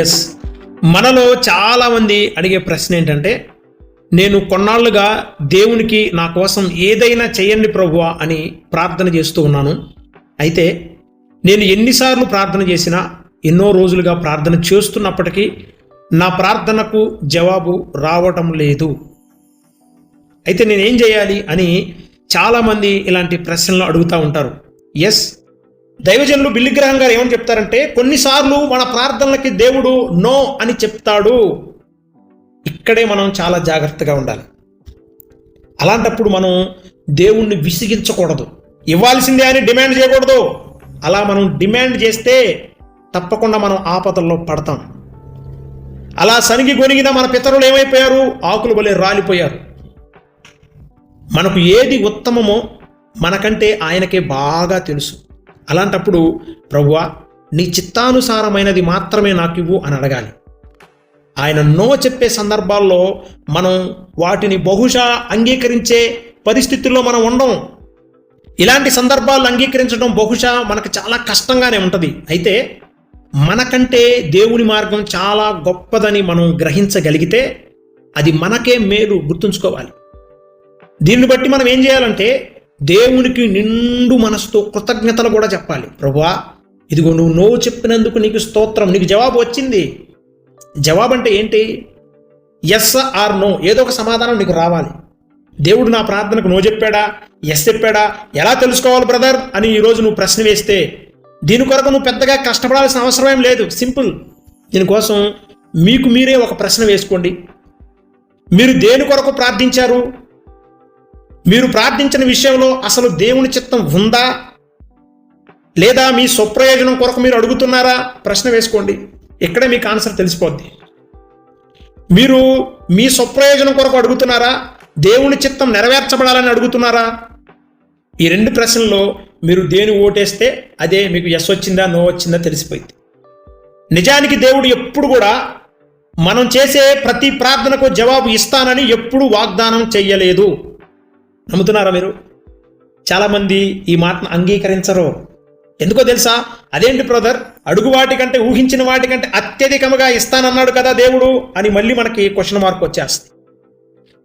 Yes మనలో చాలామంది అడిగే ప్రశ్న ఏంటంటే నేను కొన్నాళ్ళుగా దేవునికి నా కోసం ఏదైనా చేయండి ప్రభువా అని ప్రార్థన చేస్తూ ఉన్నాను. అయితే నేను ఎన్నిసార్లు ప్రార్థన చేసినా ఎన్నో రోజులుగా ప్రార్థన చేస్తున్నప్పటికీ నా ప్రార్థనకు జవాబు రావటం లేదు. అయితే నేనేం చేయాలి అని చాలామంది ఇలాంటి ప్రశ్నలు అడుగుతూ ఉంటారు. ఎస్ దైవజనులు బిల్లిగ్రహం గారు ఏమని చెప్తారంటే కొన్నిసార్లు మన ప్రార్థనలకి దేవుడు నో అని చెప్తాడు. ఇక్కడే మనం చాలా జాగ్రత్తగా ఉండాలి. అలాంటప్పుడు మనం దేవుణ్ణి విసిగించకూడదు. ఇవ్వాల్సిందే అని డిమాండ్ చేయకూడదు. అలా మనం డిమాండ్ చేస్తే తప్పకుండా మనం ఆపదల్లో పడతాం. అలా సనిగి గొనిగిన మన పితరులు ఏమైపోయారు? ఆకులు వలె రాలిపోయారు. మనకు ఏది ఉత్తమమో మనకంటే ఆయనకే బాగా తెలుసు. అలాంటప్పుడు ప్రభువా నీ చిత్తానుసారమైనది మాత్రమే నాకు ఇవ్వు అని అడగాలి. ఆయన నో చెప్పే సందర్భాల్లో మనం వాటిని బహుశా అంగీకరించే పరిస్థితుల్లో మనం ఉండం. ఇలాంటి సందర్భాలు అంగీకరించడం బహుశా మనకు చాలా కష్టంగానే ఉంటుంది. అయితే మనకంటే దేవుని మార్గం చాలా గొప్పదని మనం గ్రహించగలిగితే అది మనకే మేలు గుర్తుంచుకోవాలి. దీన్ని బట్టి మనం ఏం చేయాలంటే దేవునికి నిండు మనసుతో కృతజ్ఞతలు కూడా చెప్పాలి. ప్రభువా ఇదిగో నువ్వు నోవు చెప్పినందుకు నీకు స్తోత్రం నీకు జవాబు వచ్చింది. జవాబు అంటే ఏంటి? ఎస్ ఆర్ నో ఏదో ఒక సమాధానం నీకు రావాలి. దేవుడు నా ప్రార్థనకు నో చెప్పాడా? ఎస్ చెప్పాడా? ఎలా తెలుసుకోవాలి బ్రదర్? అని ఈరోజు నువ్వు ప్రశ్న వేస్తే దీని కొరకు నువ్వు పెద్దగా కష్టపడాల్సిన అవసరం ఏం లేదు. సింపుల్ దీనికోసం మీకు మీరే ఒక ప్రశ్న వేసుకోండి. మీరు దేని కొరకు ప్రార్థించారు? మీరు ప్రార్థించిన విషయంలో అసలు దేవుని చిత్తం ఉందా? లేదా మీ స్వప్రయోజనం కొరకు మీరు అడుగుతున్నారా? ప్రశ్న వేసుకోండి. ఇక్కడే మీకు ఆన్సర్ తెలిసిపోద్ది. మీరు మీ స్వప్రయోజనం కొరకు అడుగుతున్నారా? దేవుని చిత్తం నెరవేర్చబడాలని అడుగుతున్నారా? ఈ రెండు ప్రశ్నల్లో మీరు దేని ఓటేస్తే అదే మీకు ఎస్ వచ్చిందా నో వచ్చిందా తెలిసిపోయింది. నిజానికి దేవుడు ఎప్పుడు కూడా మనం చేసే ప్రతి ప్రార్థనకు జవాబు ఇస్తానని ఎప్పుడు వాగ్దానం చెయ్యలేదు. నమ్ముతున్నారా మీరు? చాలామంది ఈ మాటను అంగీకరించరు. ఎందుకో తెలుసా? అదేంటి బ్రదర్? అడుగు వాటికంటే ఊహించిన వాటికంటే అత్యధికముగా ఇస్తానన్నాడు కదా దేవుడు అని మళ్ళీ మనకి క్వశ్చన్ మార్క్ వచ్చేస్తుంది.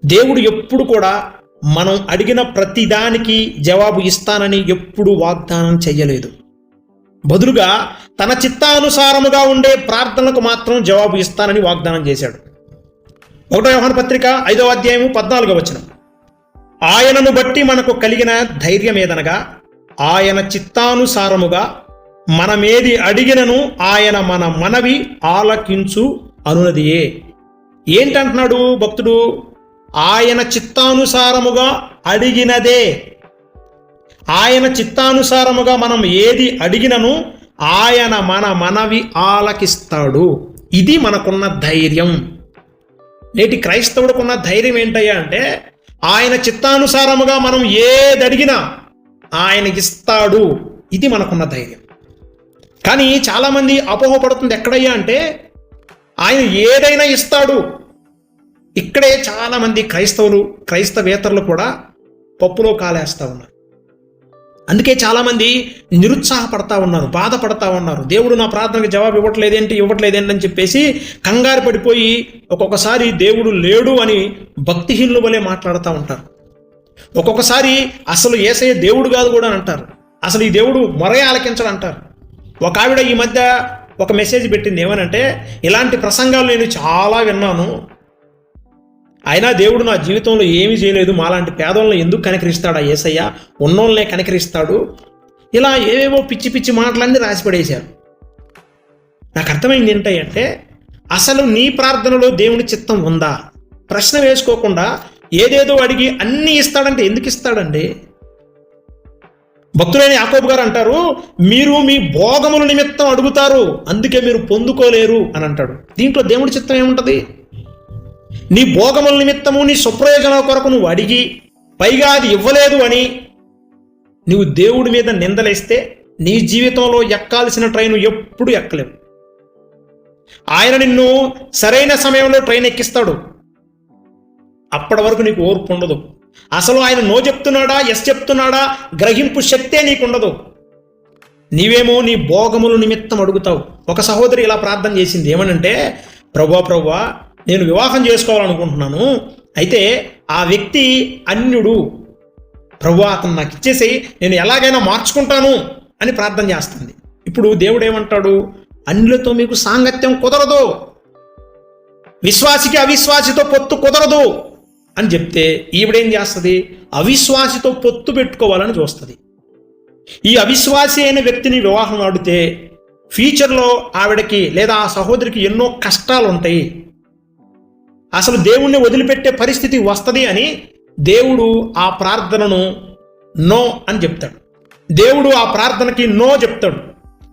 దేవుడు ఎప్పుడు కూడా మనం అడిగిన ప్రతిదానికి జవాబు ఇస్తానని ఎప్పుడు వాగ్దానం చేయలేదు. బదులుగా తన చిత్తానుసారముగా ఉండే ప్రార్థనలకు మాత్రం జవాబు ఇస్తానని వాగ్దానం చేశాడు. ఒకటో వ్యవహార పత్రిక ఐదో అధ్యాయము పద్నాలుగో వచనం. ఆయనను బట్టి మనకు కలిగిన ధైర్యం ఏదనగా ఆయన చిత్తానుసారముగా మనమేది అడిగినను ఆయన మన మనవి ఆలకించు అనునదియే. ఏంటంటున్నాడు భక్తుడు? ఆయన చిత్తానుసారముగా అడిగినదే. ఆయన చిత్తానుసారముగా మనం ఏది అడిగినను ఆయన మన మనవి ఆలకిస్తాడు. ఇది మనకున్న ధైర్యం. నేటి క్రైస్తవుడికున్న ధైర్యం ఏంటయ్యా అంటే ఆయన చిత్తానుసారముగా మనం ఏది అడిగినా ఆయన ఇస్తాడు. ఇది మనకున్న ధైర్యం. కానీ చాలామంది అపోహపడుతుంది ఎక్కడయ్యా అంటే ఆయన ఏదైనా ఇస్తాడు. ఇక్కడే చాలామంది క్రైస్తవులు క్రైస్తవేతరులు కూడా పప్పులో కాలేస్తా ఉన్నారు. అందుకే చాలామంది నిరుత్సాహపడతా ఉన్నారు బాధపడతా ఉన్నారు. దేవుడు నా ప్రార్థనకు జవాబు ఇవ్వట్లేదేంటి ఇవ్వట్లేదేంటి అని చెప్పేసి కంగారు పడిపోయి ఒక్కొక్కసారి దేవుడు లేడు అని భక్తిహీనులు వలె మాట్లాడుతూ ఉంటారు. ఒక్కొక్కసారి అసలు ఏసయ్య దేవుడు కాదు కూడా అని అంటారు. అసలు ఈ దేవుడు మొరయ ఆలకించడం అంటారు. ఒక ఆవిడ ఈ మధ్య ఒక మెసేజ్ పెట్టింది ఏమనంటే ఇలాంటి ప్రసంగాలు నేను చాలా విన్నాను. అయినా దేవుడు నా జీవితంలో ఏమీ చేయలేదు. మాలాంటి పేదోళ్ళని ఎందుకు కనికరిస్తాడా ఏసయ్య? ఉన్నోళ్ళనే కనికరిస్తాడు. ఇలా ఏవేవో పిచ్చి పిచ్చి మాటలన్నీ రాసిపడేశారు నాకు అర్థమైంది ఏంటంటే అసలు నీ ప్రార్థనలో దేవుని చిత్తం ఉందా? ప్రశ్న వేసుకోకుండా ఏదేదో అడిగి అన్నీ ఇస్తాడంటే ఎందుకు ఇస్తాడండి? భక్తులైన యాకోబు గారు అంటారు మీరు మీ భోగముల నిమిత్తం అడుగుతారు అందుకే మీరు పొందుకోలేరు అని అంటాడు. దీంట్లో దేవుడి చిత్తం ఏముంటుంది? నీ భోగముల నిమిత్తము నీ సుప్రయోజనాల కొరకు నువ్వు అడిగి పైగా అది ఇవ్వలేదు అని నువ్వు దేవుడి మీద నిందలేస్తే నీ జీవితంలో ఎక్కాల్సిన ట్రైన్ ఎప్పుడు ఎక్కలేవు. ఆయన నిన్ను సరైన సమయంలో ట్రైన్ ఎక్కిస్తాడు. అప్పటి వరకు నీకు ఓర్పు ఉండదు. అసలు ఆయన నో చెప్తున్నాడా ఎస్ చెప్తున్నాడా గ్రహింపు శక్తే నీకుండదు. నీవేమో నీ భోగముల నిమిత్తం అడుగుతావు. ఒక సహోదరి ఇలా ప్రార్థన చేసింది. ఏమనంటే ప్రభా ప్రభా నేను వివాహం చేసుకోవాలనుకుంటున్నాను అయితే ఆ వ్యక్తి అన్యుడు. ప్రభు అతను నాకు ఇచ్చేసి నేను ఎలాగైనా మార్చుకుంటాను అని ప్రార్థన చేస్తుంది. ఇప్పుడు దేవుడు ఏమంటాడు అన్యులతో మీకు సాంగత్యం కుదరదు. విశ్వాసికి అవిశ్వాసితో పొత్తు కుదరదు అని చెప్తే ఈవిడేం చేస్తుంది? అవిశ్వాసితో పొత్తు పెట్టుకోవాలని చూస్తుంది. ఈ అవిశ్వాసి అయిన వ్యక్తిని వివాహం ఆడితే ఫ్యూచర్లో ఆవిడకి లేదా ఆ సహోదరికి ఎన్నో కష్టాలు ఉంటాయి అసలు దేవుణ్ణి వదిలిపెట్టే పరిస్థితి వస్తుంది అని దేవుడు ఆ ప్రార్థనను నో అని చెప్తాడు. దేవుడు ఆ ప్రార్థనకి నో చెప్తాడు.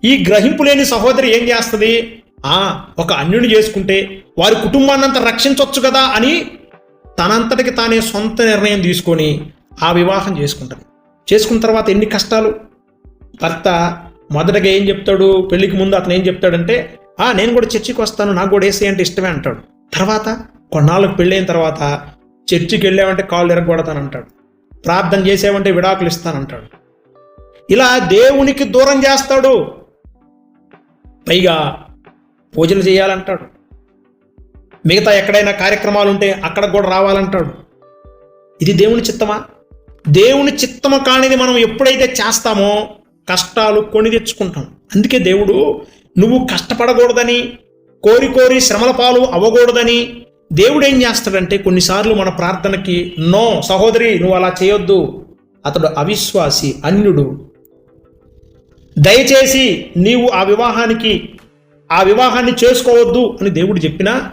ఈ గ్రహింపు లేని సహోదరి ఏం చేస్తుంది? ఆ ఒక అన్యుని చేసుకుంటే వారి కుటుంబాన్నంతా రక్షించవచ్చు కదా అని తనంతటికి తానే సొంత నిర్ణయం తీసుకొని ఆ వివాహం చేసుకుంటుంది. చేసుకున్న తర్వాత ఎన్ని కష్టాలు? భర్త మొదటగా ఏం చెప్తాడు? పెళ్ళికి ముందు అతను ఏం చెప్తాడంటే ఆ నేను కూడా చర్చికి వస్తాను నాకు కూడా ఏసీ అంటే ఇష్టమే అంటాడు. తర్వాత కొన్నాళ్ళకు పెళ్ళైన తర్వాత చర్చికి వెళ్ళామంటే కాళ్ళు ఎరగొడతానంటాడు. ప్రార్థన చేసామంటే విడాకులు ఇస్తానంటాడు. ఇలా దేవునికి దూరం చేస్తాడు. పైగా పూజలు చేయాలంటాడు. మిగతా ఎక్కడైనా కార్యక్రమాలు ఉంటే అక్కడ కూడా రావాలంటాడు. ఇది దేవుని చిత్తమా? దేవుని చిత్తము కానిది మనం ఎప్పుడైతే చేస్తామో కష్టాలు కొని తెచ్చుకుంటాం. అందుకే దేవుడు నువ్వు కష్టపడకూడదని కోరి కోరి శ్రమల పాలు అవ్వకూడదని దేవుడు ఏం చేస్తాడంటే కొన్నిసార్లు మన ప్రార్థనకి నో సహోదరి నువ్వు అలా చేయొద్దు. అతడు అవిశ్వాసి అన్యుడు. దయచేసి నీవు ఆ వివాహానికి ఆ వివాహాన్ని చేసుకోవద్దు అని దేవుడు చెప్పినా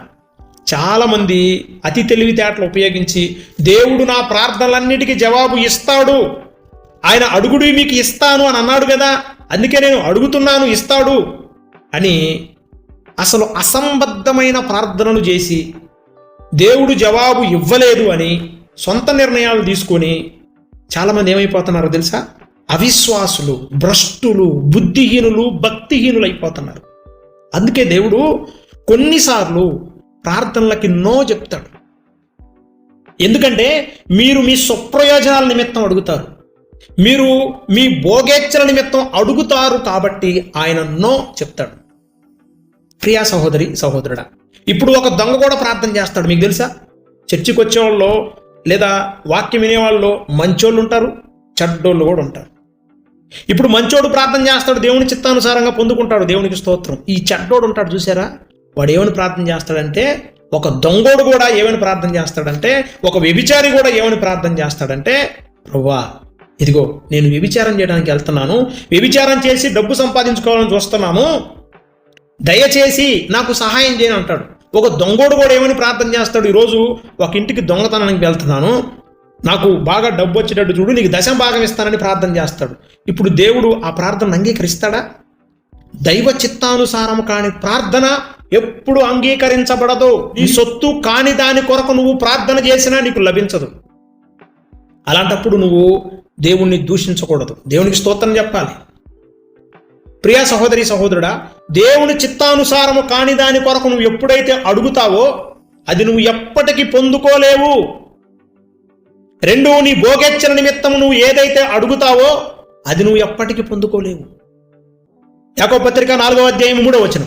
చాలామంది అతి తెలివితేటలు ఉపయోగించి దేవుడు నా ప్రార్థనలన్నిటికీ జవాబు ఇస్తాడు. ఆయన అడుగుడు మీకు ఇస్తాను అని అన్నాడు కదా అందుకే నేను అడుగుతున్నాను ఇస్తాడు అని అసలు అసంబద్ధమైన ప్రార్థనలు చేసి దేవుడు జవాబు ఇవ్వలేదు అని సొంత నిర్ణయాలు తీసుకొని చాలామంది ఏమైపోతున్నారో తెలుసా? అవిశ్వాసులు భ్రష్టులు బుద్ధిహీనులు భక్తిహీనులు అయిపోతున్నారు. అందుకే దేవుడు కొన్నిసార్లు ప్రార్థనలకి నో చెప్తాడు. ఎందుకంటే మీరు మీ స్వప్రయోజనాల నిమిత్తం అడుగుతారు. మీరు మీ భోగేచ్చల నిమిత్తం అడుగుతారు కాబట్టి ఆయన నో చెప్తాడు. ప్రియా సహోదరి సహోదరుడా ఇప్పుడు ఒక దొంగ కూడా ప్రార్థన చేస్తాడు మీకు తెలుసా? చర్చికి వచ్చేవాళ్ళు లేదా వాక్యం వినేవాళ్ళు మంచోళ్ళు ఉంటారు చెడ్డోళ్ళు కూడా ఉంటారు. ఇప్పుడు మంచోడు ప్రార్థన చేస్తాడు దేవుని చిత్తానుసారంగా పొందుకుంటాడు దేవునికి స్తోత్రం. ఈ చెడ్డోడు ఉంటాడు చూసారా వాడు ఏమని ప్రార్థన చేస్తాడంటే ఒక దొంగోడు కూడా ఏమని ప్రార్థన చేస్తాడంటే ఒక వ్యభిచారి కూడా ఏమని ప్రార్థన చేస్తాడంటే ప్రవ్వా ఇదిగో నేను వ్యభిచారం చేయడానికి వెళ్తున్నాను వ్యభిచారం చేసి డబ్బు సంపాదించుకోవాలని చూస్తున్నాము దయచేసి నాకు సహాయం చేయని అంటాడు. ఒక దొంగోడు కూడా ఏమని ప్రార్థన చేస్తాడు? ఈరోజు ఒక ఇంటికి దొంగతనానికి వెళ్తున్నాను. నాకు బాగా డబ్బు వచ్చేటట్టు చూడు నీకు దశం భాగం ఇస్తానని ప్రార్థన చేస్తాడు. ఇప్పుడు దేవుడు ఆ ప్రార్థన అంగీకరిస్తాడా? దైవ చిత్తానుసారం కాని ప్రార్థన ఎప్పుడు అంగీకరించబడదు. ఈ సొత్తు కాని దాని కొరకు నువ్వు ప్రార్థన చేసినా నీకు లభించదు. అలాంటప్పుడు నువ్వు దేవుణ్ణి దూషించకూడదు. దేవునికి స్తోత్రం చెప్పాలి. ప్రియ సహోదరి సహోదరుడా దేవుని చిత్తానుసారము కాని దాని కొరకు నువ్వు ఎప్పుడైతే అడుగుతావో అది నువ్వు ఎప్పటికీ పొందుకోలేవు. రెండు నీ భోగెచ్చల నిమిత్తము నువ్వు ఏదైతే అడుగుతావో అది నువ్వు ఎప్పటికీ పొందుకోలేవు. యాకో పత్రిక నాలుగో అధ్యాయం మూడో వచనం.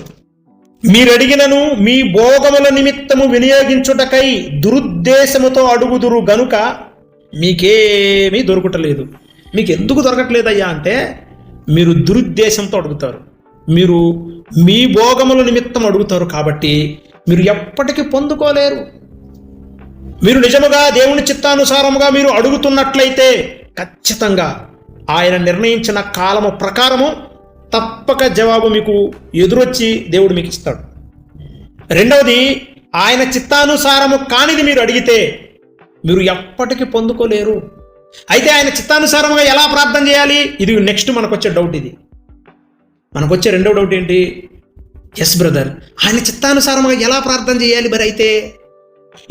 మీరు అడిగినను మీ భోగముల నిమిత్తము వినియోగించుటకై దురుద్దేశముతో అడుగుదురు గనుక మీకేమీ దొరకటలేదు. మీకు ఎందుకు దొరకట్లేదయ్యా? అంటే మీరు దురుద్దేశంతో అడుగుతారు. మీరు మీ భోగముల నిమిత్తం అడుగుతారు కాబట్టి మీరు ఎప్పటికీ పొందుకోలేరు. మీరు నిజముగా దేవుని చిత్తానుసారముగా మీరు అడుగుతున్నట్లయితే ఖచ్చితంగా ఆయన నిర్ణయించిన కాలము ప్రకారము తప్పక జవాబు మీకు ఎదురొచ్చి దేవుడు మీకు ఇస్తాడు. రెండవది ఆయన చిత్తానుసారము కానిది మీరు అడిగితే మీరు ఎప్పటికీ పొందుకోలేరు. అయితే ఆయన చిత్తానుసారంగా ఎలా ప్రార్థన చేయాలి? ఇది నెక్స్ట్ మనకు వచ్చే డౌట్ ఇది. మనకు వచ్చే రెండవ డౌట్ ఏంటి? ఎస్ బ్రదర్ ఆయన చిత్తానుసారంగా ఎలా ప్రార్థన చేయాలి మరి అయితే?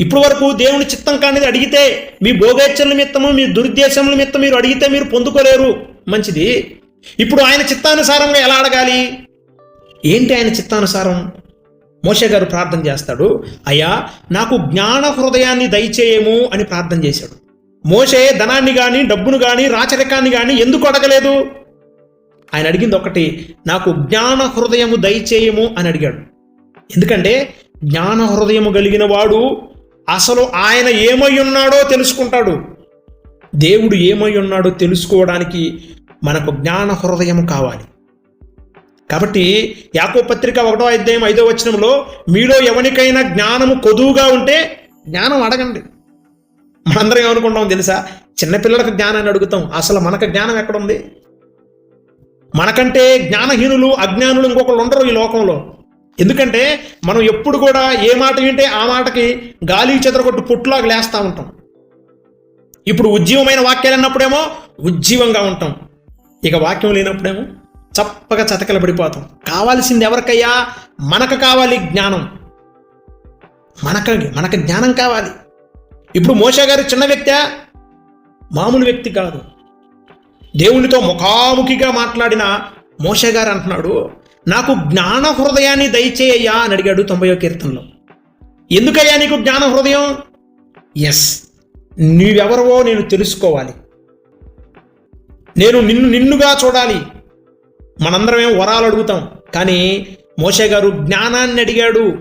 ఇప్పుడు వరకు దేవుని చిత్తం కానిది అడిగితే మీ భోగేచ్చల నిమిత్తము మీ దురుద్దేశం నిమిత్తం మీరు అడిగితే మీరు పొందుకోలేరు. మంచిది. ఇప్పుడు ఆయన చిత్తానుసారంగా ఎలా అడగాలి? ఏంటి ఆయన చిత్తానుసారం? మోషే గారు ప్రార్థన చేస్తాడు అయ్యా నాకు జ్ఞాన హృదయాన్ని దయచేయము అని ప్రార్థన చేశాడు. మోషే ధనాన్ని కానీ డబ్బును కానీ రాచరికాన్ని కానీ ఎందుకు అడగలేదు? ఆయన అడిగింది ఒకటి నాకు జ్ఞాన హృదయము దయచేయము అని అడిగాడు. ఎందుకంటే జ్ఞాన హృదయము కలిగిన వాడు అసలు ఆయన ఏమై ఉన్నాడో తెలుసుకుంటాడు. దేవుడు ఏమై ఉన్నాడో తెలుసుకోవడానికి మనకు జ్ఞాన హృదయం కావాలి. కాబట్టి యాకో పత్రిక ఒకటో అధ్యాయం ఐదో వచనంలో మీలో ఎవరికైనా జ్ఞానము కొదువుగా ఉంటే జ్ఞానం అడగండి. మనందరం ఏమనుకుంటాం తెలుసా? చిన్నపిల్లలకు జ్ఞానాన్ని అడుగుతాం. అసలు మనకు జ్ఞానం ఎక్కడుంది? మనకంటే జ్ఞానహీనులు అజ్ఞానులు ఇంకొకళ్ళు ఉండరు ఈ లోకంలో. ఎందుకంటే మనం ఎప్పుడు కూడా ఏ మాట వింటే ఆ మాటకి గాలి చెదరగొట్టు పుట్టులాగా లేస్తూ ఉంటాం. ఇప్పుడు ఉజ్జీవమైన వాక్యాలు అన్నప్పుడేమో ఉజ్జీవంగా ఉంటాం. ఇక వాక్యం లేనప్పుడేమో చప్పగా చతకల పడిపోతాం. కావాల్సింది ఎవరికయ్యా? మనకు కావాలి జ్ఞానం. మనక మనకు జ్ఞానం కావాలి. ఇప్పుడు మోషా గారు చిన్న వ్యక్తే? మామూలు వ్యక్తి కాదు. దేవునితో ముఖాముఖిగా మాట్లాడిన మోషే గారు అంటున్నాడు నాకు జ్ఞాన హృదయాన్ని దయచేయ్యా అని అడిగాడు తొంభయో కీర్తనలో. ఎందుకయ్యా నీకు జ్ఞాన హృదయం? ఎస్ నీవెవరవో నేను తెలుసుకోవాలి. నేను నిన్ను నిన్నుగా చూడాలి. మనందరం ఏం వరాలు అడుగుతాం. కానీ మోషే గారు జ్ఞానాన్ని అడిగాడు.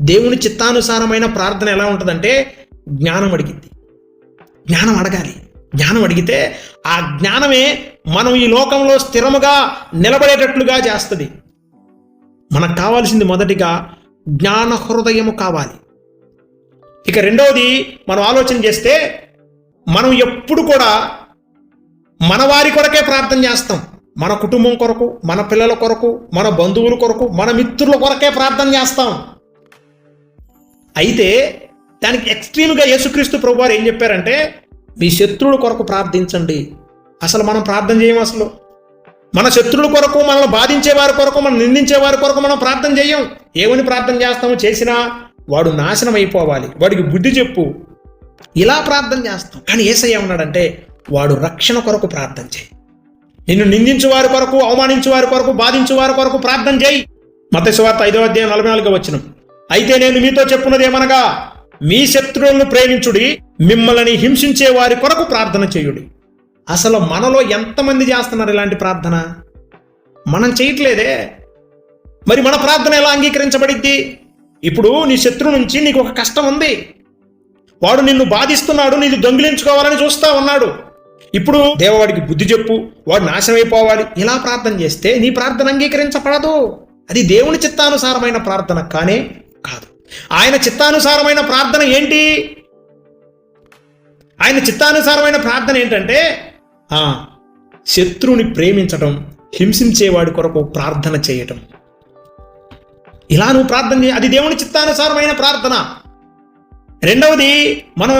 దేవుని చిత్తానుసారమైన ప్రార్థన ఎలా ఉంటుందంటే జ్ఞానం అడిగింది. జ్ఞానం అడగాలి. జ్ఞానం అడిగితే ఆ జ్ఞానమే మనం ఈ లోకంలో స్థిరముగా నిలబడేటట్లుగా చేస్తుంది. మనకు కావాల్సింది మొదటిగా జ్ఞాన హృదయము కావాలి. ఇక రెండవది మనం ఆలోచన చేస్తే మనం ఎప్పుడు కూడా మన వారి కొరకే ప్రార్థన చేస్తాం. మన కుటుంబం కొరకు మన పిల్లల కొరకు మన బంధువుల కొరకు మన మిత్రుల కొరకే ప్రార్థన చేస్తాం. అయితే దానికి ఎక్స్ట్రీమ్గా యేసుక్రీస్తు ప్రభు వారు ఏం చెప్పారంటే మీ శత్రువుల కొరకు ప్రార్థించండి. అసలు మనం ప్రార్థన చేయం అసలు? మన శత్రువుల కొరకు మనల్ని బాధించే వారి కొరకు మనం నిందించే వారి కొరకు మనం ప్రార్థన చేయం. ఏమని ప్రార్థన చేస్తాము? చేసినా వాడు నాశనం అయిపోవాలి. వాడికి బుద్ధి చెప్పు. ఇలా ప్రార్థన చేస్తాం. కానీ ఏసయ్య ఉన్నాడంటే వాడు రక్షణ కొరకు ప్రార్థన చేయి. నిన్ను నిందించు వారి కొరకు అవమానించు వారి కొరకు బాధించు వారి కొరకు ప్రార్థన చేయి. మత సువార్త ఐదో అధ్యాయం నలభై నాలుగో వచ్చిన అయితే నేను మీతో చెప్పున్నది ఏమనగా మీ శత్రువులను ప్రేమించుడి మిమ్మల్ని హింసించే వారి కొరకు ప్రార్థన చేయుడి. అసలు మనలో ఎంతమంది చేస్తున్నారు ఇలాంటి ప్రార్థన? మనం చేయట్లేదే. మరి మన ప్రార్థన ఎలా అంగీకరించబడిద్ది? ఇప్పుడు నీ శత్రువు నుంచి నీకు ఒక కష్టం ఉంది. వాడు నిన్ను బాధిస్తున్నాడు నీకు దొంగిలించుకోవాలని చూస్తా ఉన్నాడు. ఇప్పుడు దేవవాడికి బుద్ధి చెప్పు వాడు నాశనమైపోవాలి. ఇలా ప్రార్థన చేస్తే నీ ప్రార్థన అంగీకరించబడదు. అది దేవుని చిత్తానుసారమైన ప్రార్థన కానే కాదు. ఆయన చిత్తానుసారమైన ప్రార్థన ఏంటి? ఆయన చిత్తానుసారమైన ప్రార్థన ఏంటంటే ఆ, శత్రువుని ప్రేమించటం హింసించేవాడి కొరకు ప్రార్థన చేయటం. ఇలా నువ్వు ప్రార్థన అది దేవుని చిత్తానుసారమైన ప్రార్థన. రెండవది మనం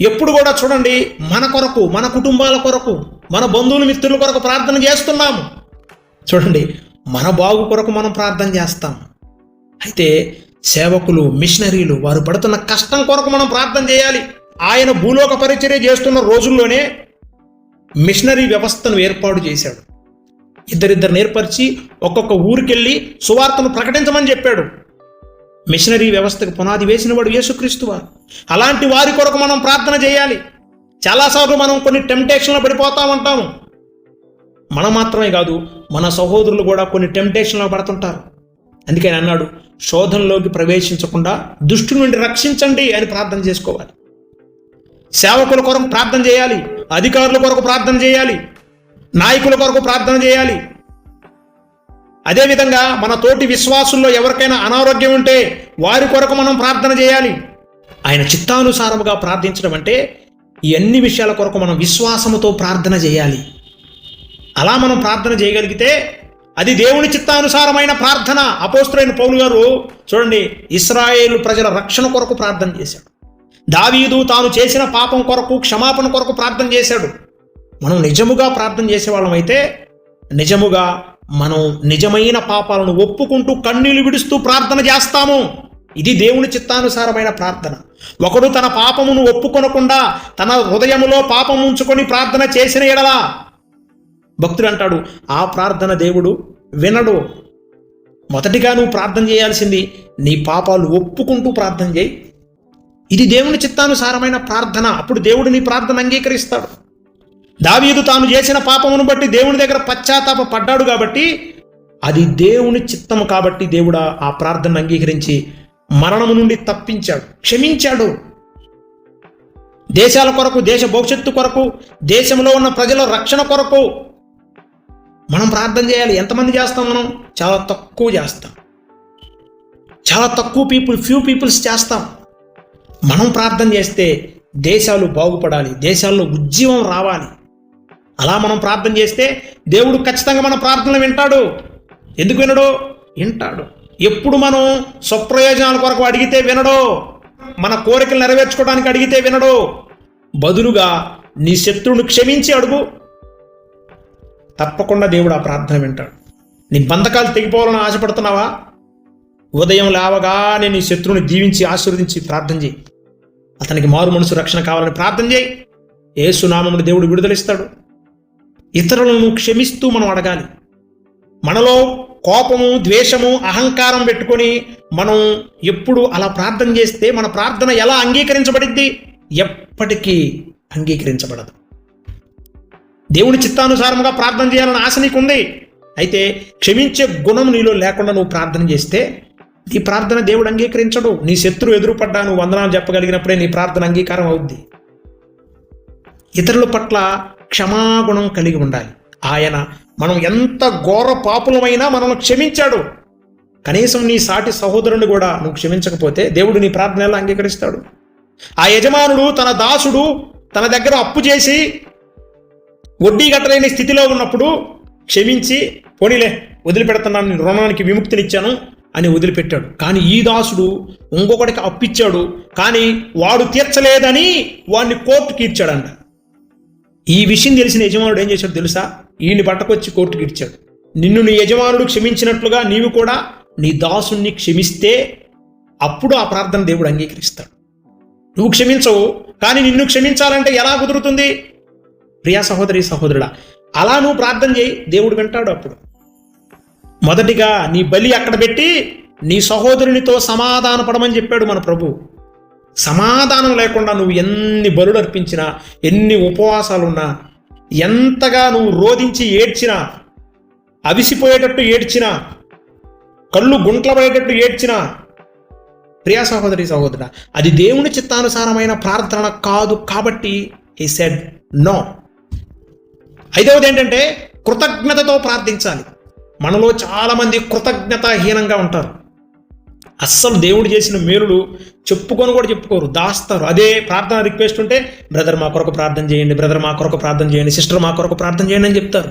ఎప్పుడు కూడా చూడండి మన కొరకు మన కుటుంబాల కొరకు మన బంధువులు మిత్రుల కొరకు ప్రార్థన చేస్తున్నాము. చూడండి మన బాగు కొరకు మనం ప్రార్థన చేస్తాం. అయితే సేవకులు మిషనరీలు వారు పడుతున్న కష్టం కొరకు మనం ప్రార్థన చేయాలి. ఆయన భూలోక పరిచర్య చేస్తున్న రోజుల్లోనే మిషనరీ వ్యవస్థను ఏర్పాటు చేశాడు. ఇద్దరిద్దరు నేర్పరిచి ఒక్కొక్క ఊరికెళ్ళి సువార్తను ప్రకటించమని చెప్పాడు. మిషనరీ వ్యవస్థకు పునాది వేసిన వాడు యేసుక్రీస్తు వారు. అలాంటి వారి కొరకు మనం ప్రార్థన చేయాలి. చాలాసార్లు మనం కొన్ని టెంప్టేషన్లో పడిపోతా ఉంటాము మనం మాత్రమే కాదు మన సహోదరులు కూడా కొన్ని టెంప్టేషన్లో పడుతుంటారు. అందుకని అన్నాడు శోధనలోకి ప్రవేశించకుండా దుష్టు నుండి రక్షించండి అని ప్రార్థన చేసుకోవాలి. సేవకుల కొరకు ప్రార్థన చేయాలి అధికారుల కొరకు ప్రార్థన చేయాలి నాయకుల కొరకు ప్రార్థన చేయాలి. అదేవిధంగా మన తోటి విశ్వాసుల్లో ఎవరికైనా అనారోగ్యం ఉంటే వారి కొరకు మనం ప్రార్థన చేయాలి. ఆయన చిత్తానుసారముగా ప్రార్థించడం అంటే ఈ అన్ని విషయాల కొరకు మనం విశ్వాసముతో ప్రార్థన చేయాలి. అలా మనం ప్రార్థన చేయగలిగితే అది దేవుని చిత్తానుసారమైన ప్రార్థన. అపోస్తులైన పౌలు గారు చూడండి ఇస్రాయేల్ ప్రజల రక్షణ కొరకు ప్రార్థన చేశాడు. దావీదు తాను చేసిన పాపం కొరకు క్షమాపణ కొరకు ప్రార్థన చేశాడు. మనం నిజముగా ప్రార్థన చేసేవాళ్ళం అయితే నిజముగా మనం నిజమైన పాపాలను ఒప్పుకుంటూ కన్నీళ్ళు విడుస్తూ ప్రార్థన చేస్తాము. ఇది దేవుని చిత్తానుసారమైన ప్రార్థన. ఒకడు తన పాపమును ఒప్పుకొనకుండా తన హృదయములో పాపం ఉంచుకొని ప్రార్థన చేసిన ఎడలా భక్తుడు అంటాడు ఆ ప్రార్థన దేవుడు వినడు. మొదటిగా నువ్వు ప్రార్థన చేయాల్సింది నీ పాపాలు ఒప్పుకుంటూ ప్రార్థన చేయి. ఇది దేవుని చిత్తానుసారమైన ప్రార్థన. అప్పుడు దేవుడు నీ ప్రార్థన అంగీకరిస్తాడు. దావీదు తాను చేసిన పాపమును బట్టి దేవుని దగ్గర పశ్చాత్తాప పడ్డాడు కాబట్టి అది దేవుని చిత్తము కాబట్టి దేవుడు ఆ- ప్రార్థన అంగీకరించి మరణము నుండి తప్పించాడు క్షమించాడు. దేశాల కొరకు దేశ భవిష్యత్తు కొరకు దేశంలో ఉన్న ప్రజల రక్షణ కొరకు మనం ప్రార్థన చేయాలి. ఎంతమంది చేస్తాం మనం? చాలా తక్కువ చేస్తాం. చాలా తక్కువ పీపుల్ ఫ్యూ పీపుల్స్ చేస్తాం. మనం ప్రార్థన చేస్తే దేశాలు బాగుపడాలి. దేశాల్లో ఉద్యమం రావాలి. అలా మనం ప్రార్థన చేస్తే దేవుడు ఖచ్చితంగా మన ప్రార్థనలు వింటాడు. ఎందుకు వినడు? వింటాడు. ఎప్పుడు మనం స్వప్రయోజనాల కొరకు అడిగితే వినడో. మన కోరికలు నెరవేర్చుకోవడానికి అడిగితే వినడో. బదులుగా నీ శత్రువును క్షమించి అడుగు. తప్పకుండా దేవుడు ఆ ప్రార్థన వింటాడు. నీ బంధకాలు తెగిపోవాలని ఆశపడుతున్నావా? ఉదయం లేవగానే నీ శత్రువుని దీవించి ఆశీర్వదించి ప్రార్థన చేయి. అతనికి మారు మనసు రక్షణ కావాలని ప్రార్థన చేయి. ఏసునామమును దేవుడు విడుదలిస్తాడు. ఇతరులను క్షమిస్తూ మనం అడగాలి. మనలో కోపము ద్వేషము అహంకారం పెట్టుకొని మనం ఎప్పుడు అలా ప్రార్థన చేస్తే మన ప్రార్థన ఎలా అంగీకరించబడిద్ది? ఎప్పటికీ అంగీకరించబడదు. దేవుని చిత్తానుసారముగా ప్రార్థన చేయాలని ఆశ నీకుంది. అయితే క్షమించే గుణం నీలో లేకుండా నువ్వు ప్రార్థన చేస్తే నీ ప్రార్థన దేవుడు అంగీకరించడు. నీ శత్రువు ఎదురుపడ్డా నువ్వు వందనాలు చెప్పగలిగినప్పుడే నీ ప్రార్థన అంగీకారం అవుద్ది. ఇతరుల పట్ల క్షమాగుణం కలిగి ఉండాలి. ఆయన మనం ఎంత ఘోర పాపులమైనా మనల్ని క్షమించాడు. కనీసం నీ సాటి సహోదరుని కూడా నువ్వు క్షమించకపోతే దేవుడు నీ ప్రార్థన ఎలా అంగీకరిస్తాడు? ఆ యజమానుడు తన దాసుడు తన దగ్గర అప్పు చేసి వడ్డీ కట్టలేని స్థితిలో ఉన్నప్పుడు క్షమించి పోనీలే వదిలిపెడుతున్నాను నేను రుణానికి విముక్తినిచ్చాను అని వదిలిపెట్టాడు. కానీ ఈ దాసుడు ఇంకొకటికి అప్పిచ్చాడు. కానీ వాడు తీర్చలేదని వాడిని కోర్టుకి ఇచ్చాడంట. ఈ విషయం తెలిసిన యజమానుడు ఏం చేశాడు తెలుసా? ఈయన్ని పట్టకొచ్చి కోర్టుకి ఇచ్చాడు. నిన్ను నీ యజమానుడు క్షమించినట్లుగా నీవు కూడా నీ దాసుని క్షమిస్తే అప్పుడు ఆ ప్రార్థన దేవుడు అంగీకరిస్తాడు. నువ్వు క్షమించవు కానీ నిన్ను క్షమించాలంటే ఎలా కుదురుతుంది? ప్రియా సహోదరి సహోదరుడా అలా నువ్వు ప్రార్థన చేయి దేవుడు వింటాడు అప్పుడు. మొదటిగా నీ బలి అక్కడ పెట్టి నీ సహోదరునితో సమాధాన పడమని చెప్పాడు మన ప్రభు. సమాధానం లేకుండా నువ్వు ఎన్ని బలులు అర్పించినా ఎన్ని ఉపవాసాలున్నా ఎంతగా నువ్వు రోధించి ఏడ్చినా అవిసిపోయేటట్టు ఏడ్చినా కళ్ళు గుంట్లపడేటట్టు ఏడ్చినా ప్రియా సహోదరి సహోదర అది దేవుని చిత్తానుసారమైన ప్రార్థన కాదు కాబట్టి ఈ సెడ్ నో ఐదవది ఏంటంటే కృతజ్ఞతతో ప్రార్థించాలి. మనలో చాలామంది కృతజ్ఞతాహీనంగా ఉంటారు. అస్సలు దేవుడు చేసిన మేలులు చెప్పుకొని కూడా చెప్పుకోరు దాస్తారు. అదే ప్రార్థన రిక్వెస్ట్ ఉంటే బ్రదర్ మా కొరకు ప్రార్థన చేయండి బ్రదర్ మా కొరకు ప్రార్థన చేయండి సిస్టర్ మా కొరకు ప్రార్థన చేయండి అని చెప్తారు.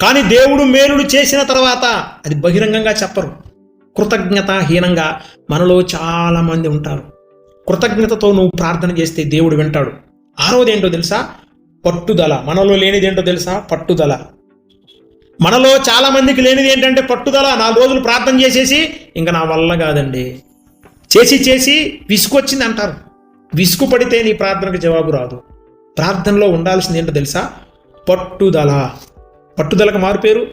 కానీ దేవుడు మేలుడు చేసిన తర్వాత అది బహిరంగంగా చెప్పరు. కృతజ్ఞతాహీనంగా మనలో చాలామంది ఉంటారు. కృతజ్ఞతతో నువ్వు ప్రార్థన చేస్తే దేవుడు వింటాడు. ఆరోది ఏంటో తెలుసా? పట్టుదల. మనలో లేనిది ఏంటో తెలుసా? పట్టుదల. మనలో చాలా మందికి లేనిది ఏంటంటే పట్టుదల. నాలుగు రోజులు ప్రార్థన చేసేసి ఇంకా నా వల్ల కాదండి. చేసి చేసి విసుకొచ్చింది అంటారు. విసుగు పడితే నీ ప్రార్థనకు జవాబు రాదు. ప్రార్థనలో ఉండాల్సింది ఏంటో తెలుసా? పట్టుదల. పట్టుదలకు మారుపేరు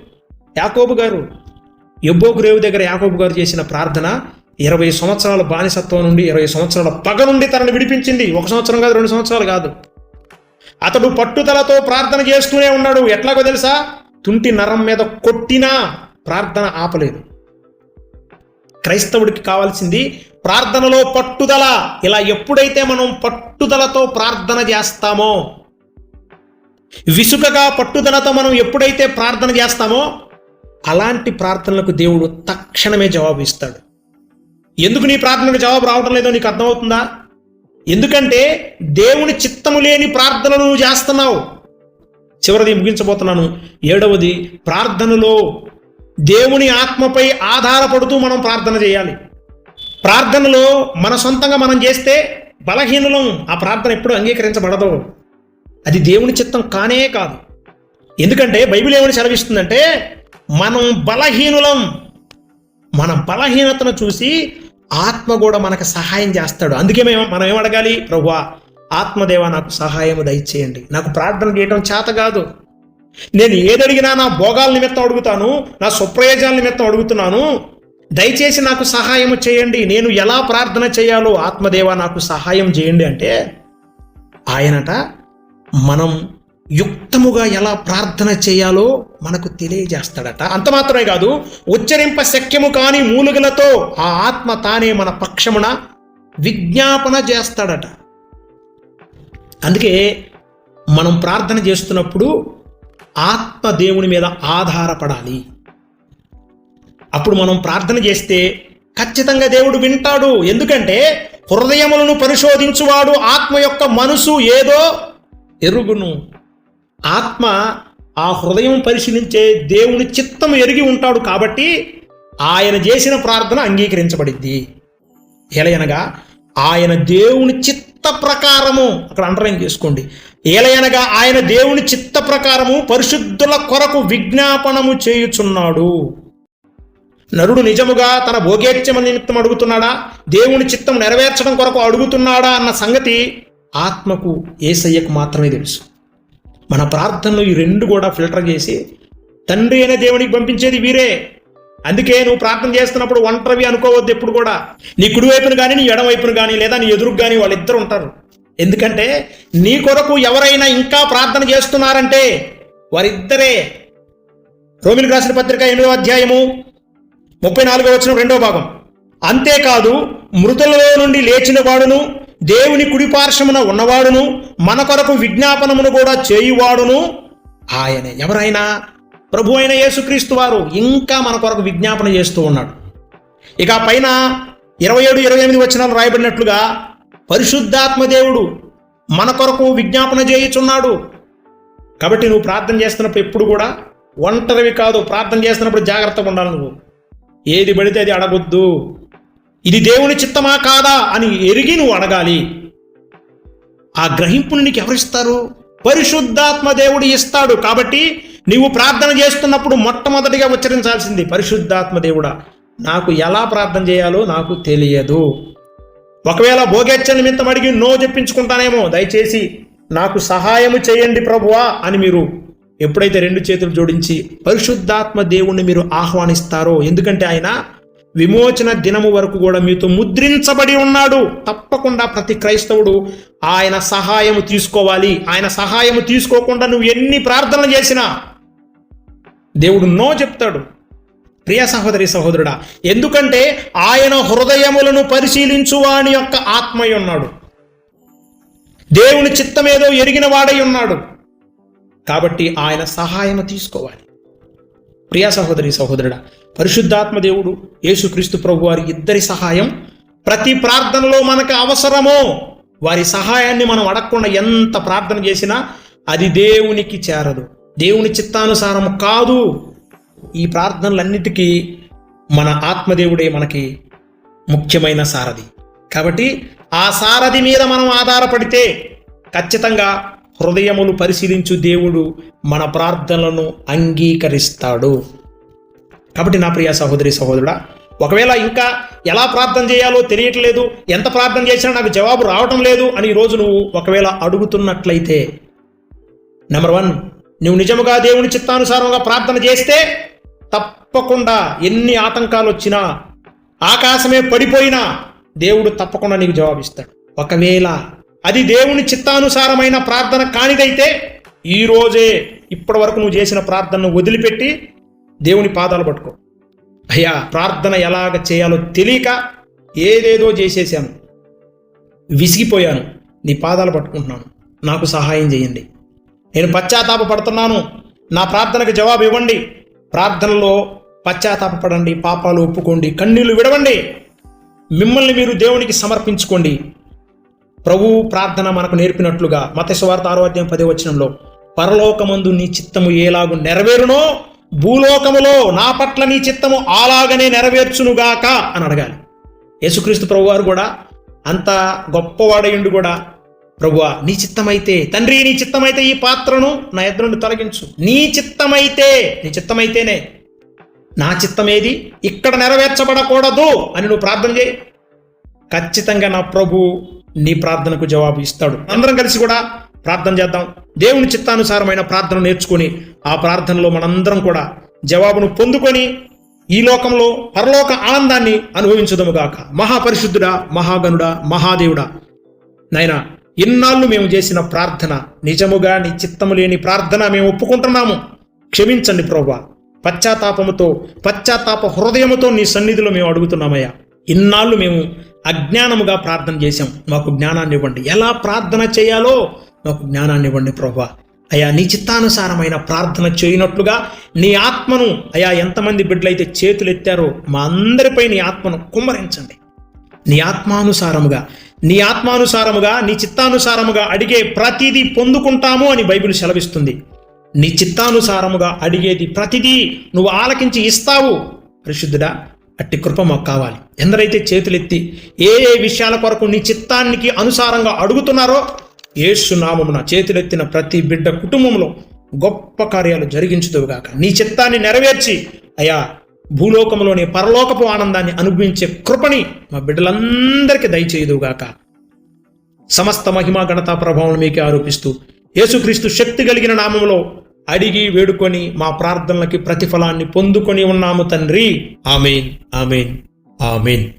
యాకోబు గారు. ఎబ్బోకు రేవు దగ్గర యాకోబు గారు చేసిన ప్రార్థన ఇరవై సంవత్సరాల బానిసత్వం నుండి ఇరవై సంవత్సరాల పగ నుండి తనను విడిపించింది. ఒక సంవత్సరం కాదు రెండు సంవత్సరాలు కాదు. అతడు పట్టుదలతో ప్రార్థన చేస్తూనే ఉన్నాడు. ఎట్లాగో తెలుసా? తుంటి నరం మీద కొట్టినా ప్రార్థన ఆపలేదు. క్రైస్తవుడికి కావాల్సింది ప్రార్థనలో పట్టుదల. ఇలా ఎప్పుడైతే మనం పట్టుదలతో ప్రార్థన చేస్తామో విసుకగా పట్టుదలతో మనం ఎప్పుడైతే ప్రార్థన చేస్తామో అలాంటి ప్రార్థనలకు దేవుడు తక్షణమే జవాబు ఇస్తాడు ఎందుకు నీ ప్రార్థనకు జవాబు రావడం లేదో నీకు అర్థమవుతుందా? ఎందుకంటే దేవుని చిత్తము లేని ప్రార్థనలు నువ్వు చేస్తున్నావు. చివరిది ముగించబోతున్నాను. ఏడవది ప్రార్థనలో దేవుని ఆత్మపై ఆధారపడుతూ మనం ప్రార్థన చేయాలి. ప్రార్థనలో మన సొంతంగా మనం చేస్తే బలహీనులం ఆ ప్రార్థన ఎప్పుడు అంగీకరించబడదు. అది దేవుని చిత్తం కానే కాదు. ఎందుకంటే బైబిల్ ఏమని సెలవిస్తుందంటే మనం బలహీనులం మన బలహీనతను చూసి ఆత్మ కూడా మనకు సహాయం చేస్తాడు. అందుకే మేము మనం ఏం అడగాలి? ప్రభువా ఆత్మదేవ నాకు సహాయము దయచేయండి. నాకు ప్రార్థన చేయడం చేత కాదు. నేను ఏదడిగినా నా భోగాల నిమిత్తం అడుగుతాను నా స్వప్రయోజనాల నిమిత్తం అడుగుతున్నాను. దయచేసి నాకు సహాయం చేయండి. నేను ఎలా ప్రార్థన చేయాలో ఆత్మదేవ నాకు సహాయం చేయండి అంటే ఆయనట మనం యుక్తముగా ఎలా ప్రార్థన చేయాలో మనకు తెలియజేస్తాడట. అంత మాత్రమే కాదు ఉచ్చరింప శక్యము కాని మూలుగులతో ఆ ఆత్మ తానే మన పక్షమున విజ్ఞాపన చేస్తాడట. అందుకే మనం ప్రార్థన చేస్తున్నప్పుడు ఆత్మ దేవుని మీద ఆధారపడాలి. అప్పుడు మనం ప్రార్థన చేస్తే ఖచ్చితంగా దేవుడు వింటాడు. ఎందుకంటే హృదయములను పరిశోధించువాడు ఆత్మ యొక్క మనసు ఏదో ఎరుగును. ఆత్మ ఆ హృదయం పరిశీలించే దేవుని చిత్తం ఎరిగి ఉంటాడు కాబట్టి ఆయన చేసిన ప్రార్థన అంగీకరించబడిద్ది. ఏలయనగా ఆయన దేవుని చిత్త ప్రకారము అక్కడ అండర్లైన్ చేసుకోండి. ఏలయనగా ఆయన దేవుని చిత్త ప్రకారము పరిశుద్ధుల కొరకు విజ్ఞాపనము చేయుచున్నాడు. నరుడు నిజముగా తన భోగేచ్ఛమ నిమిత్తం అడుగుతున్నాడా? దేవుని చిత్తం నెరవేర్చడం కొరకు అడుగుతున్నాడా? అన్న సంగతి ఆత్మకు ఏసయ్యకు మాత్రమే తెలుసు. మన ప్రార్థనలు ఈ రెండు కూడా ఫిల్టర్ చేసి తండ్రి అనే దేవునికి పంపించేది వీరే. అందుకే నువ్వు ప్రార్థన చేస్తున్నప్పుడు ఒంటరివి అనుకోవద్దు ఎప్పుడు కూడా. నీ కుడివైపును కానీ నీ ఎడమవైపును కానీ లేదా నీ ఎదురుకు కానీ వాళ్ళిద్దరు ఉంటారు. ఎందుకంటే నీ కొరకు ఎవరైనా ఇంకా ప్రార్థన చేస్తున్నారంటే వారిద్దరే. రోమిలకు రాసిన పత్రిక ఎనిమిదవ అధ్యాయము ముప్పై నాలుగో వచ్చిన రెండో భాగం. అంతేకాదు మృతులలో నుండి లేచిన వాడును దేవుని కుడిపార్శ్వమున ఉన్నవాడును మన కొరకు విజ్ఞాపనమును కూడా చేయువాడును. ఆయన ఎవరైనా? ప్రభు అయిన యేసుక్రీస్తు వారు ఇంకా మన కొరకు విజ్ఞాపన చేస్తూ ఉన్నాడు. ఇక పైన ఇరవై ఏడు ఇరవై ఎనిమిది వచనాలు రాయబడినట్లుగా పరిశుద్ధాత్మ దేవుడు మన కొరకు విజ్ఞాపన చేయుచున్నాడు. కాబట్టి నువ్వు ప్రార్థన చేస్తున్నప్పుడు ఎప్పుడు కూడా ఒంటరివి కాదు. ప్రార్థన చేస్తున్నప్పుడు జాగ్రత్తగా ఉండాలి నువ్వు. ఏది పడితే అది అడగొద్దు. ఇది దేవుని చిత్తమా కాదా అని ఎరిగి నువ్వు అడగాలి. ఆ గ్రహింపుని నీకు ఎవరిస్తారు? పరిశుద్ధాత్మ దేవుడు ఇస్తాడు కాబట్టి నీవు ప్రార్థన చేస్తున్నప్పుడు మొట్టమొదటిగా ఉచ్చరించాల్సింది పరిశుద్ధాత్మ దేవుడా. నాకు ఎలా ప్రార్థన చేయాలో నాకు తెలియదు. ఒకవేళ భోగేచ్ఛ నిమిత్తం అడిగి నో చెప్పించుకుంటానేమో దయచేసి నాకు సహాయము చేయండి ప్రభువా అని మీరు ఎప్పుడైతే రెండు చేతులు జోడించి పరిశుద్ధాత్మ దేవుణ్ణి మీరు ఆహ్వానిస్తారో ఎందుకంటే ఆయన విమోచన దినము వరకు కూడా మీతో ముద్రించబడి ఉన్నాడు. తప్పకుండా ప్రతి క్రైస్తవుడు ఆయన సహాయము తీసుకోవాలి. ఆయన సహాయము తీసుకోకుండా నువ్వు ఎన్ని ప్రార్థనలు చేసినా దేవుడు నో చెప్తాడు. ప్రియ సహోదరి సహోదరుడా ఎందుకంటే ఆయన హృదయములను పరిశీలించువాని యొక్క ఆత్మయ్య ఉన్నాడు. దేవుని చిత్తమేదో ఎరిగిన వాడై ఉన్నాడు. కాబట్టి ఆయన సహాయం తీసుకోవాలి. ప్రియ సహోదరి సహోదరుడ పరిశుద్ధాత్మ దేవుడు యేసుక్రీస్తు ప్రభు వారి ఇద్దరి సహాయం ప్రతి ప్రార్థనలో మనకు అవసరమో వారి సహాయాన్ని మనం అడగకుండా ఎంత ప్రార్థన చేసినా అది దేవునికి చేరదు. దేవుని చిత్తానుసారం కాదు. ఈ ప్రార్థనలన్నిటికీ మన ఆత్మదేవుడే మనకి ముఖ్యమైన సారథి. కాబట్టి ఆ సారథి మీద మనం ఆధారపడితే ఖచ్చితంగా హృదయములు పరిశీలించు దేవుడు మన ప్రార్థనలను అంగీకరిస్తాడు. కాబట్టి నా ప్రియ సహోదరి సహోదరుడా ఒకవేళ ఇంకా ఎలా ప్రార్థన చేయాలో తెలియట్లేదు ఎంత ప్రార్థన చేసినా నాకు జవాబు రావటం లేదు అని ఈరోజు నువ్వు ఒకవేళ అడుగుతున్నట్లయితే నెంబర్ వన్ నువ్వు నిజముగా దేవుని చిత్తానుసారంగా ప్రార్థన చేస్తే తప్పకుండా ఎన్ని ఆటంకాలు వచ్చినా ఆకాశమే పడిపోయినా దేవుడు తప్పకుండా నీకు జవాబిస్తాడు ఒకవేళ అది దేవుని చిత్తానుసారమైన ప్రార్థన కానిదైతే ఈరోజే ఇప్పటి వరకు నువ్వు చేసిన ప్రార్థనను వదిలిపెట్టి దేవుని పాదాలు పట్టుకో. అయ్యా ప్రార్థన ఎలాగ చేయాలో తెలియక ఏదేదో చేసేసాను విసిగిపోయాను. నీ పాదాలు పట్టుకుంటున్నాను. నాకు సహాయం చేయండి. నేను పశ్చాత్తాప పడుతున్నాను నా ప్రార్థనకు జవాబు ఇవ్వండి. ప్రార్థనలో పశ్చాత్తాపపడండి పాపాలు ఒప్పుకోండి కన్నీళ్ళు విడవండి. మిమ్మల్ని మీరు దేవునికి సమర్పించుకోండి. ప్రభు ప్రార్థన మనకు నేర్పినట్లుగా మతస్వార్త ఆరోగ్యం అధ్యాయం పదే వచనంలో పరలోకమందు నీ చిత్తము ఏలాగు నెరవేరునో భూలోకములో నా పట్ల నీ చిత్తము అలాగనే నెరవేర్చునుగాక అని అడగాలి. యేసుక్రీస్తు ప్రభువారు కూడా అంత గొప్పవాడయుండి కూడా ప్రభువా నీ చిత్తమైతే తండ్రి నీ చిత్తమైతే ఈ పాత్రను నా ఇద్దరుని తొలగించు. నీ చిత్తమైతే నీ చిత్తమైతేనే నా చిత్తమేది ఇక్కడ నెరవేర్చబడకూడదు అని నువ్వు ప్రార్థన చేయి. ఖచ్చితంగా నా ప్రభు నీ ప్రార్థనకు జవాబు ఇస్తాడు. అందరం కలిసి కూడా ప్రార్థన చేద్దాం. దేవుని చిత్తానుసారమైన ప్రార్థన నేర్చుకొని ఆ ప్రార్థనలో మనందరం కూడా జవాబును పొందుకొని ఈ లోకంలో పరలోక ఆనందాన్ని అనుభవించుదముగాక మహాపరిశుద్ధుడా మహాగనుడా మహాదేవుడా. నాయనా ఇన్నాళ్ళు మేము చేసిన ప్రార్థన నిజముగా నీ చిత్తము లేని ప్రార్థన మేము ఒప్పుకుంటున్నాము. క్షమించండి ప్రభా పశ్చాత్తాపముతో పశ్చాత్తాప హృదయముతో నీ సన్నిధిలో మేము అడుగుతున్నామయ్యా. ఇన్నాళ్ళు మేము అజ్ఞానముగా ప్రార్థన చేశాం. మాకు జ్ఞానాన్ని ఇవ్వండి. ఎలా ప్రార్థన చేయాలో మాకు జ్ఞానాన్ని ఇవ్వండి ప్రభా. అయా నీ చిత్తానుసారమైన ప్రార్థన చేయనట్లుగా నీ ఆత్మను అయా ఎంతమంది బిడ్డలైతే చేతులు ఎత్తారో మా అందరిపై నీ ఆత్మను కుమ్మరించండి. నీ ఆత్మానుసారముగా నీ ఆత్మానుసారముగా నీ చిత్తానుసారముగా అడిగే ప్రతిదీ పొందుకుంటాము అని బైబిల్ సెలవిస్తుంది. నీ చిత్తానుసారముగా అడిగేది ప్రతిదీ నువ్వు ఆలకించి ఇస్తావు. పరిశుద్ధుడా అట్టి కృప మాకు కావాలి. ఎందరైతే చేతులెత్తి ఏ ఏ విషయాల కొరకు నీ చిత్తానికి అనుసారంగా అడుగుతున్నారో ఏసునామమున చేతులెత్తిన ప్రతి బిడ్డ కుటుంబంలో గొప్ప కార్యాలు జరిగించుదువుగాక. నీ చిత్తాన్ని నెరవేర్చి అయా భూలోకంలోని పరలోకపు ఆనందాన్ని అనుభవించే కృపని మా బిడ్డలందరికీ దయచేయుదువుగాక. సమస్త మహిమా ఘనతా ప్రభావం మీకే ఆరోపిస్తూ యేసుక్రీస్తు శక్తి కలిగిన నామములో అడిగి వేడుకొని మా ప్రార్థనలకి ప్రతిఫలాన్ని పొందుకొని ఉన్నాము తండ్రి. Amen amen amen.